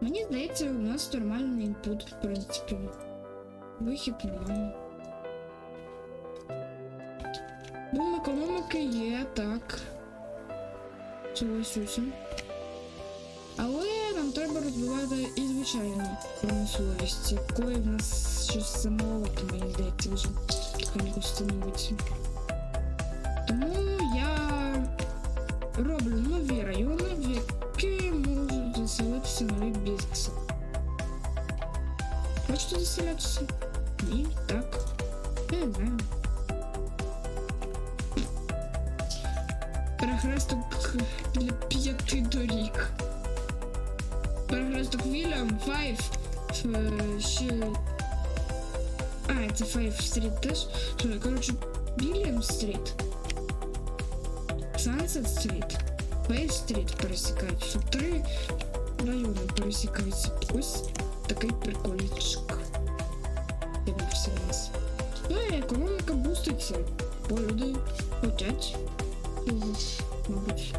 Мені здається, у нас нормальний інпут, в принципі. Вихід нормальний. Бум економіки є, так. Согласюся. Але нам треба розвивати і звичайну промисловість, якої в нас щось замовити, мені здається, вже становиться. Заселитися нові бізнеси. Хочете заселятися? Ні, так. Я не знаю. Перехресток для п'яти доріг. Перехресток Вільям, Файв, ще. А, це Файв стріт теж. Коротше, Вільям стріт. Сансет стріт. Файв стріт пересікаються. Три райони пересікаються. Ось такий прикольчик. Я б все нас. Ну і економіка буститься. Бо люди хочуть. Мабуть.